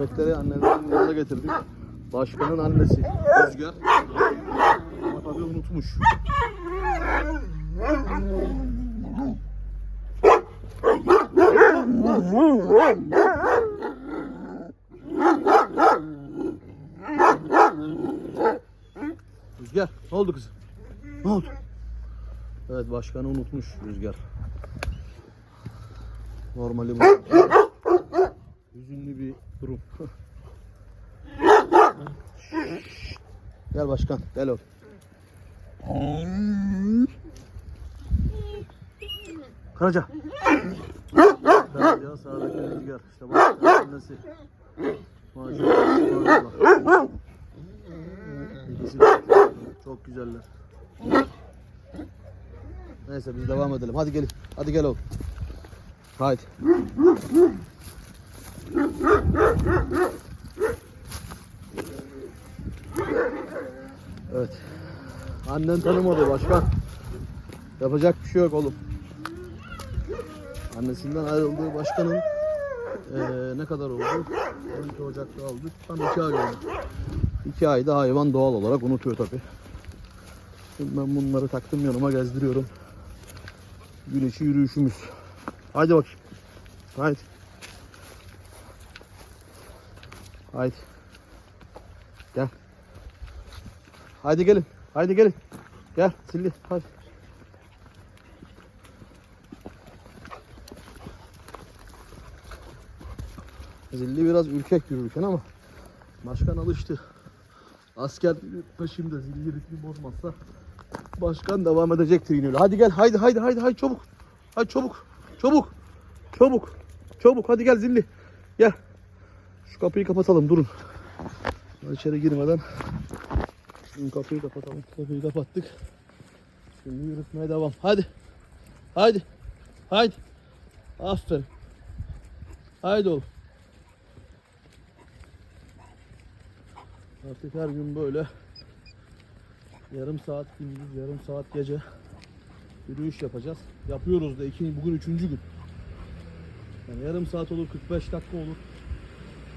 Köpekleri annelerin yanına getirdik. Başkanın annesi Rüzgar. Ama tabii unutmuş. Rüzgar ne oldu kızım? Ne oldu? Evet başkanı unutmuş Rüzgar. Normali bu. Hüzünlü durum. gel başkan gel oğlum. Karaca. Ya sağdaki rüzgar. İşte başkanın annesi. Maşallah. maşallah. İkisi de çok güzeller. Neyse biz devam edelim. Hadi gelin. Hadi gel oğlum. Haydi. Evet. Annen tanımadı başkan. Yapacak bir şey yok oğlum. Annesinden ayrıldığı başkanın eee, ne kadar oldu? 12 Ocak'ta aldık. Tam 2 ay oldu. 2 ayda hayvan doğal olarak unutuyor tabi. Şimdi ben bunları taktım yanıma gezdiriyorum. Güneşi yürüyüşümüz. Haydi bakayım. Haydi. Haydi. Gel. Haydi gelin. Haydi gelin. Gel Silli. Hadi. Zilli biraz ürkek yürürken ama başkan alıştı. Asker peşimde zilli ritmi bozmazsa başkan devam edecektir yine öyle. Hadi gel haydi haydi haydi haydi çabuk. Hadi çabuk. Çabuk. Çabuk. Çabuk hadi gel zilli. Gel. Şu kapıyı kapatalım durun. İçeri girmeden şu kapıyı kapatalım. Kapıyı kapattık. Şimdi yürütmeye devam. Hadi. Haydi. Haydi. Aferin. Haydi oğlum. Artık her gün böyle yarım saat gündüz, yarım saat gece yürüyüş yapacağız. Yapıyoruz da iki, bugün üçüncü gün. Yani yarım saat olur, 45 dakika olur.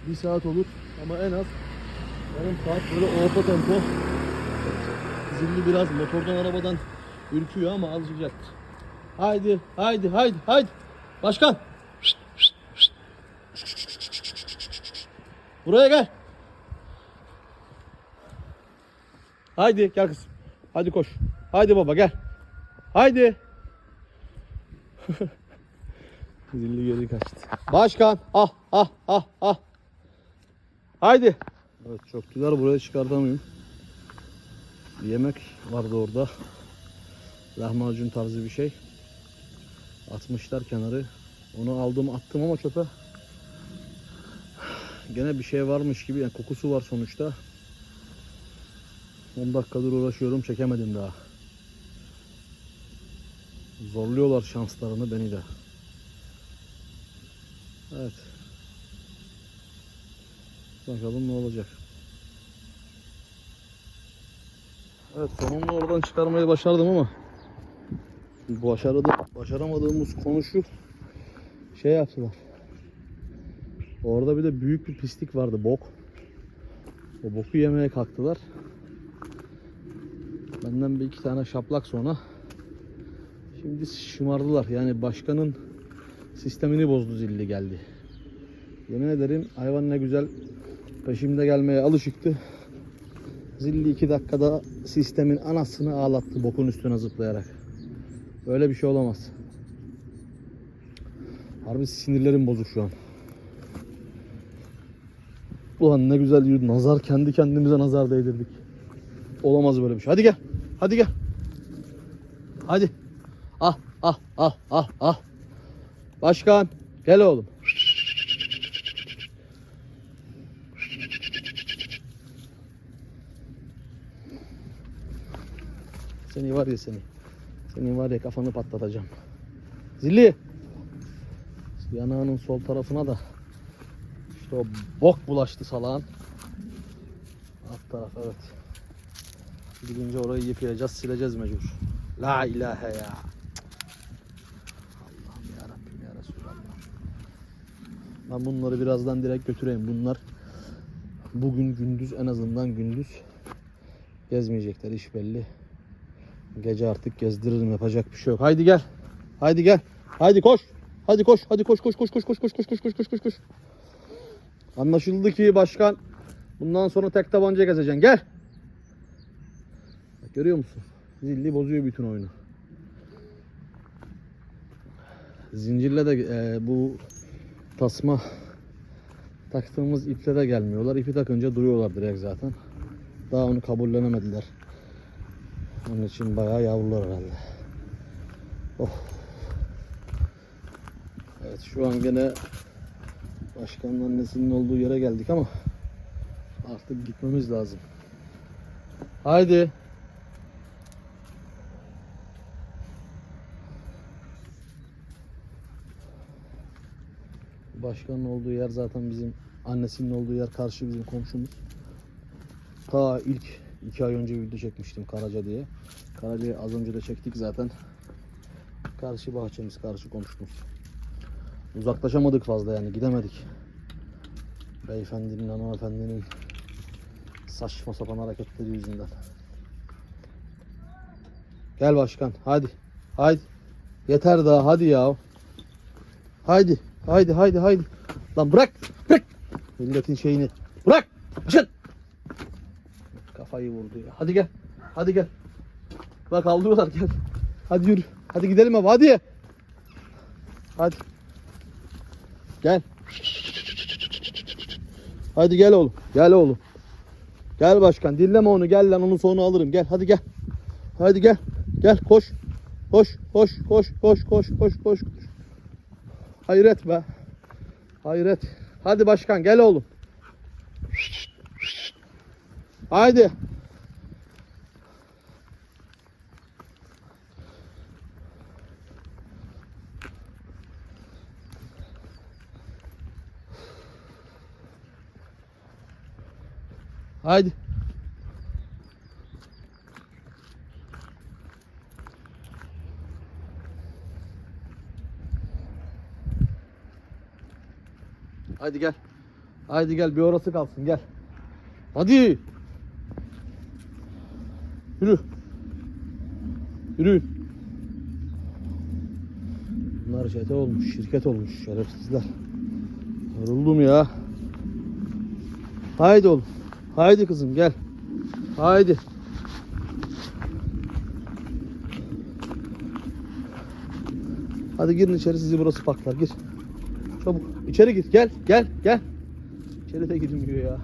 Bir saat olur ama en az yarım saat böyle orta tempo. Zilli biraz motordan arabadan ürküyor ama alışacaktır. Haydi, haydi, haydi, haydi. Başkan. Buraya gel. Haydi gel kızım. Hadi koş. Haydi baba gel. Haydi. Zilli geri kaçtı. Başkan. Ah ah ah ah. Haydi. Evet çok güzel buraya çıkartamıyorum. Bir yemek vardı orada. Lahmacun tarzı bir şey. Atmışlar kenarı. Onu aldım attım ama çöpe. Gene bir şey varmış gibi yani kokusu var sonuçta. 10 dakikadır uğraşıyorum çekemedim daha. Zorluyorlar şanslarını beni de. Evet. Bakalım ne olacak. Evet sonunda oradan çıkarmayı başardım ama başarıdı, başaramadığımız konu şu şey yaptılar. Orada bir de büyük bir pislik vardı bok. O boku yemeye kalktılar. Benden bir iki tane şaplak sonra şimdi şımardılar. Yani başkanın sistemini bozdu zilli geldi. Yemin ederim hayvan ne güzel peşimde gelmeye alışıktı. Zilli iki dakikada sistemin anasını ağlattı bokun üstüne zıplayarak. Böyle bir şey olamaz. Harbi sinirlerim bozuk şu an. Ulan ne güzel yürüdü. Nazar kendi kendimize nazar değdirdik. Olamaz böyle bir şey. Hadi gel. Hadi gel. Hadi. Ah ah ah ah ah. Başkan gel oğlum. Seni var ya seni. Senin var ya kafanı patlatacağım. Zilli. Yanağının sol tarafına da işte o bok bulaştı salağın. Alt taraf evet. Gidince orayı yıkayacağız, sileceğiz mecbur. La ilahe ya. Allah'ım ya Rabbim ya Resulallah. Ben bunları birazdan direkt götüreyim. Bunlar bugün gündüz en azından gündüz gezmeyecekler iş belli. Gece artık gezdiririm yapacak bir şey yok. Haydi gel. Haydi gel. Haydi koş. Hadi koş. Hadi koş koş koş koş koş koş koş koş koş koş koş koş. Anlaşıldı ki başkan bundan sonra tek tabanca gezeceksin. Gel. Bak, görüyor musun? Zilli bozuyor bütün oyunu. Zincirle de e, bu tasma taktığımız iple de gelmiyorlar. İpi takınca duruyorlar direkt zaten. Daha onu kabullenemediler. Onun için bayağı yavrular herhalde. Oh. Evet şu an gene başkanın annesinin olduğu yere geldik ama artık gitmemiz lazım. Haydi. Başkanın olduğu yer zaten bizim annesinin olduğu yer karşı bizim komşumuz. Ta ilk iki ay önce video çekmiştim Karaca diye. Karaca'yı az önce de çektik zaten. Karşı bahçemiz, karşı komşumuz. Uzaklaşamadık fazla yani gidemedik. Beyefendinin, hanımefendinin saçma sapan hareketleri yüzünden. Gel başkan hadi. Haydi. Yeter daha hadi ya. Haydi. Haydi haydi haydi. Lan bırak. Bırak. Milletin şeyini. Bırak. Çık. Kafayı vurdu ya. Hadi gel. Hadi gel. Bak avlıyorlar gel. Hadi yürü. Hadi gidelim abi hadi. Hadi. Gel. Hadi gel oğlum. Gel oğlum. Gel başkan. Dinleme onu. Gel lan onun sonu alırım. Gel hadi gel. Hadi gel. Gel koş. Koş koş koş koş koş koş koş. Hayret be. Hayret. Hadi başkan gel oğlum. Haydi. Haydi. Haydi gel. Haydi gel bir orası kalsın gel. Hadi. Yürü. Yürü. Bunlar çete olmuş, şirket olmuş şerefsizler. Yoruldum ya. Haydi oğlum. Haydi kızım gel. Haydi. Hadi girin içeri sizi burası parklar gir. Çabuk içeri gir gel gel gel. İçeri de girilmiyor ya.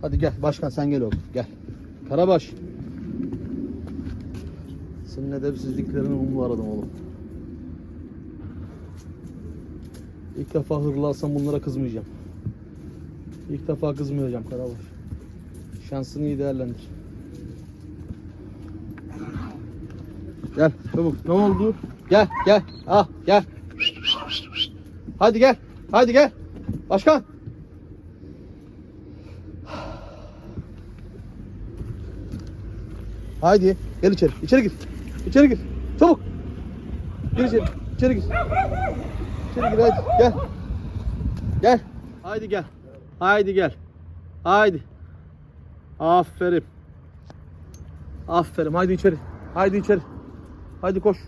Hadi gel başkan sen gel oğlum gel. Karabaş. Senin edepsizliklerini umlu aradım oğlum. İlk defa hırlarsam bunlara kızmayacağım. İlk defa kızmayacağım Karabaş. Şansını iyi değerlendir. Gel çabuk. Ne oldu? Gel gel. Ah gel. Hadi gel. Hadi gel. Başkan. Haydi gel içeri. İçeri gir. İçeri gir. Çabuk. Gir içeri. İçeri gir. İçeri gir hadi gel. Gel. Haydi gel. Haydi gel. Haydi. Aferin. Aferin. Haydi içeri. Haydi içeri. Haydi koş.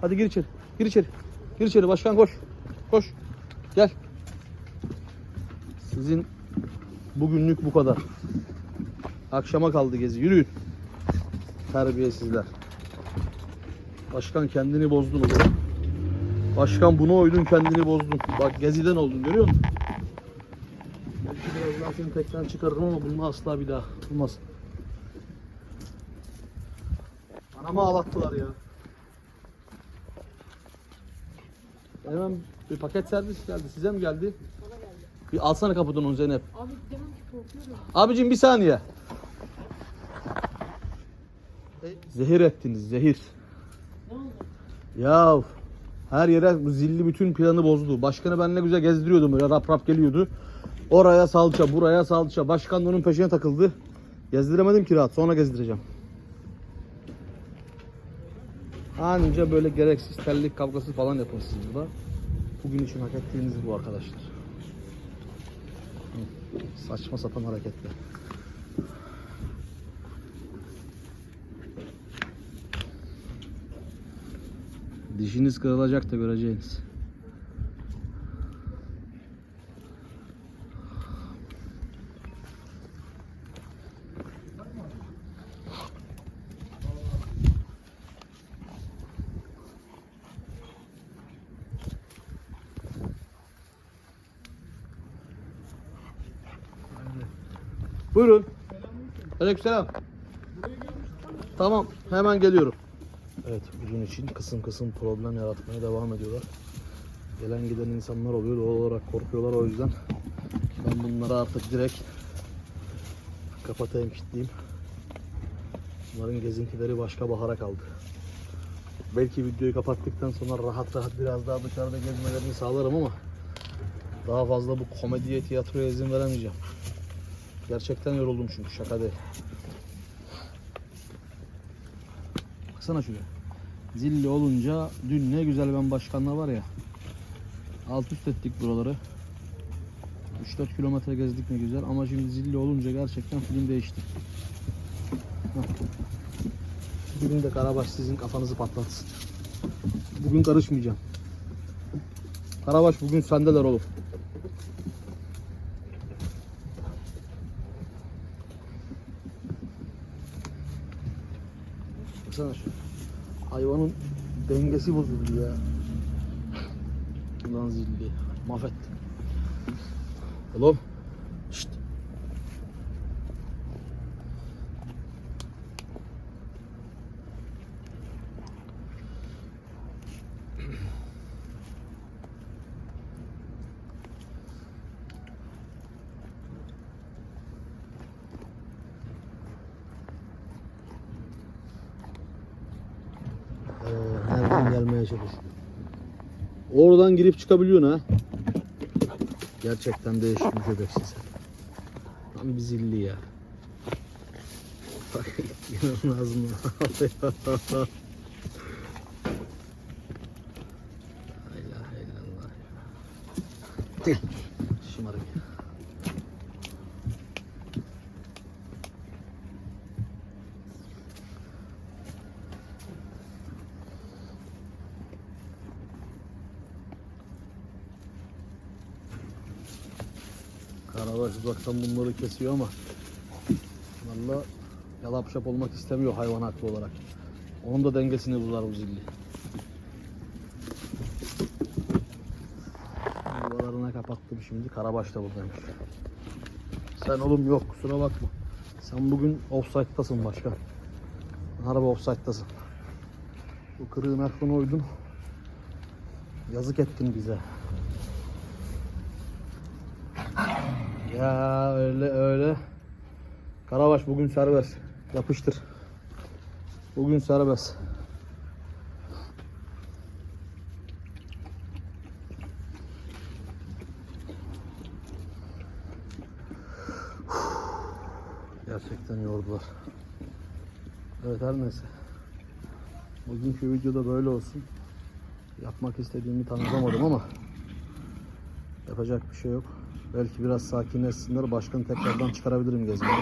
Hadi gir içeri. Gir içeri. Gir içeri başkan koş. Koş. Gel. Sizin bugünlük bu kadar. Akşama kaldı gezi. Yürüyün. Terbiyesizler. Başkan kendini bozdun oğlum. Başkan buna uydun kendini bozdun. Bak geziden oldun görüyor musun? Belki biraz daha seni tekrar çıkarırım ama bunu asla bir daha olmaz. Anamı ağlattılar ya. Hemen bir paket servis geldi. Size mi geldi? Bana geldi. Bir alsana kapıdan onu Zeynep. Abi demem ki korkuyorum. Abicim bir saniye. Zehir ettiniz zehir. Ya her yere zilli bütün planı bozdu. Başkanı ben ne güzel gezdiriyordum böyle rap rap geliyordu. Oraya salça, buraya salça. Başkan da onun peşine takıldı. Gezdiremedim ki rahat. Sonra gezdireceğim. Anca böyle gereksiz terlik kavgası falan yapın siz burada. Bugün için hak ettiğiniz bu arkadaşlar. Saçma sapan hareketler. Dişiniz kırılacak da göreceğiniz. Buyurun. Aleykümselam. Tamam, hemen geliyorum. Evet, bugün için kısım kısım problem yaratmaya devam ediyorlar. Gelen giden insanlar oluyor, doğal olarak korkuyorlar o yüzden. Ben bunları artık direkt kapatayım, kilitleyeyim. Bunların gezintileri başka bahara kaldı. Belki videoyu kapattıktan sonra rahat rahat biraz daha dışarıda gezmelerini sağlarım ama daha fazla bu komediye, tiyatroya izin veremeyeceğim. Gerçekten yoruldum çünkü şaka değil. Baksana şuraya. Zilli olunca dün ne güzel ben başkanla var ya. Alt üst ettik buraları. 3-4 kilometre gezdik ne güzel ama şimdi zilli olunca gerçekten film değişti. Bugün de Karabaş sizin kafanızı patlatsın. Bugün karışmayacağım. Karabaş bugün sendeler oğlum. Baksana şu. Hayvanın dengesi bozuldu ya. Ulan zilli. Mahvetti. Oğlum. Şşt. Ee, nereden gelmeye çalışıyor. Oradan girip çıkabiliyorsun ha. Gerçekten değişik bir köpeksin sen. Tam bir zilli ya. Bak inanılmaz mı? La ilahe illallah ya. Şımarık ya. Karabaş uzaktan bunları kesiyor ama valla yalap şap olmak istemiyor hayvan haklı olarak. Onun da dengesini bozar bu zilli. Yuvalarına kapattım şimdi. Karabaş da buradaymış. Sen oğlum yok kusura bakma. Sen bugün offside'tasın başkan. Harbi offside'tasın. Bu kırığın aklına uydun. Yazık ettin bize. Ya öyle öyle. Karabaş bugün serbest. Yapıştır. Bugün serbest. Gerçekten yordular. Evet her neyse. Bugünkü videoda böyle olsun. Yapmak istediğimi tanıtamadım ama yapacak bir şey yok. Belki biraz sakinleşsinler. Başkanı tekrardan çıkarabilirim gezmeye.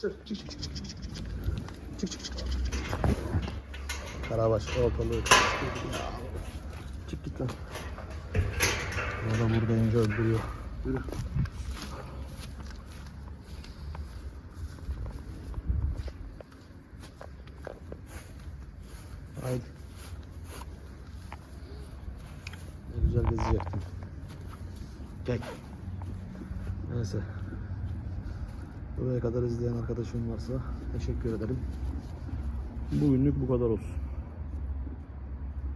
Çık çık çık çık çık çık çık çık Karabaş ortalığı çık git lan. Adam buradayınca öldürüyor. Yürü. Haydi. Ne güzel gezecektim. Gel. Neyse. Buraya kadar izleyen arkadaşım varsa teşekkür ederim. Bugünlük bu kadar olsun.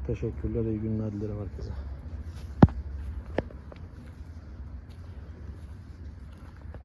Teşekkürler, iyi günler dilerim herkese.